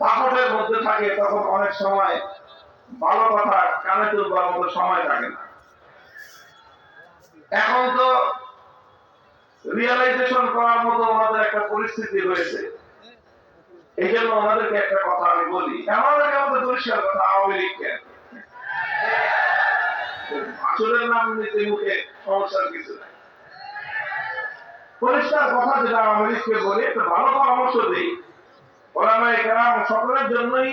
দাপটের মধ্যে থাকে, তখন অনেক সময় ভালো কথা কানে তুলবার মতো সময় থাকে না। এখন তো রিয়েলাইজেশন করার মতো ওনাদের একটা পরিস্থিতি রয়েছে এই জন্য ওনাদেরকে একটা কথা আমি বলি। এমন একটা আমাদের পরিষ্কার কথা? আওয়ামী লীগকে আসলের নাম নিতে মুখে সমস্যার কিছু নাই। পরিষ্কার কথা যেটা আওয়ামী লীগকে বলি, একটা ভালো পরামর্শ দিই। সকলের জন্যই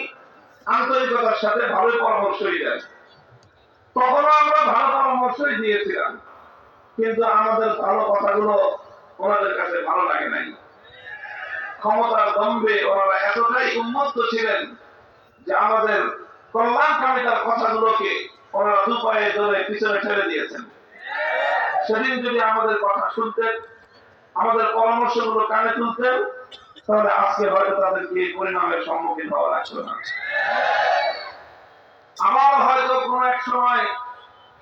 আন্তরিকতার সাথে ভালো পরামর্শই দেয় তখনও আমরা ভালো পরামর্শই দিয়েছিলাম, কিন্তু আমাদের ভালো কথাগুলো ওনাদের কাছে ভালো লাগে নাই। ক্ষমতার দম্বে ওনারা এতটাই উন্মত্ত ছিলেন যে আমাদের কল্যাণকামিতার কথাগুলোকে ওনারা দুপায়ে ধরে পিছনে ঠেলে দিয়েছেন। সেদিন যদি আমাদের কথা শুনতেন, আমাদের পরামর্শগুলো কানে তুলতেন তাহলে আজকে হয়তো তাদেরকে এই পরিণামের সম্মুখীন হওয়া লাগতো না আবার হয়তো কোন এক সময়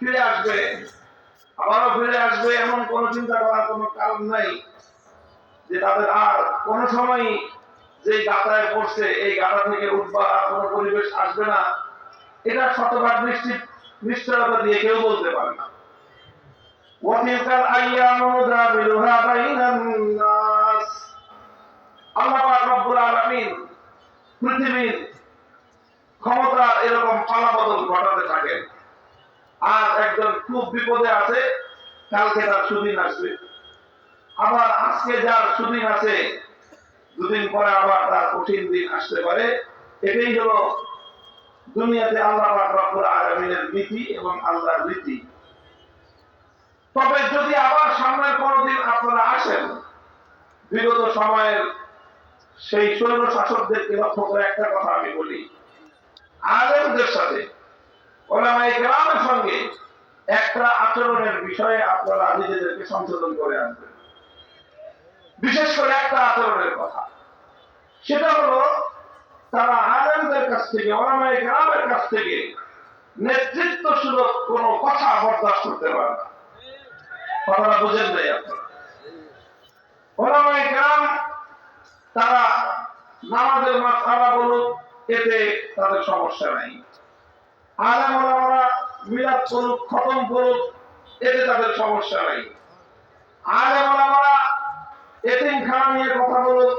ফিরে আসবে আবারও ফিরে আসবে এমন কোন চিন্তা করার কোনো কারণ নাই যে তাদের আর কোন সময় যে গাতায় পড়ছে এই গাতা থেকে উঠবার আর কোনো পরিবেশ আসবে না এটা শতভাগ নিশ্চিত নিশ্চয়তা দিয়ে কেউ বলতে পারে না وتلك الأيام نداولها بين الناس আল্লাহ পাক রব্বুল আলামিন পৃথিবীর ক্ষমতা এরকম পালাবদল ঘটাতে থাকেন। আর একজন খুব বিপদে আছে, কালকে তার সুদিন আসবে। আবার আজকে যার সুদিন আছে, দুদিন পরে আবার তার কঠিন দিন আসতে পারে। এটাই হলো দুনিয়াতে আল্লাহ রব্বুল আলামিনের নীতি এবং আল্লাহর রীতি তবে যদি আবার সামনের কোনদিন আপনারা আসেন, বিগত সময়ের সেই সৈন্য শাসকদেরকে লক্ষ্য করে একটা কথা আমি বলি। আলেমদের সাথে ওলামাই গ্রামের সঙ্গে একটা আচরণের বিষয়ে আপনারা নিজেদেরকে সংশোধন করে আনবেন। বিশেষ করে একটা আচরণের কথা। সেটা হলো, তারা আলেমদের কাছ থেকে ওলামাই গ্রামের কাছ থেকে নেতৃত্ব সুলভ কোনো কথা বরদাস্ত করতে পারে না। কথাটা বুঝেন নাই আপনারা ওলামাই গ্রাম তারা নামাজের মাথারা বলুক এতে তাদের সমস্যা নাই। আলামারা ওলামারা মিলাদ করুক খতম করুক, এতে তাদের সমস্যা নাই। আলেম ওলামারা এতিম খানা নিয়ে কথা বলুক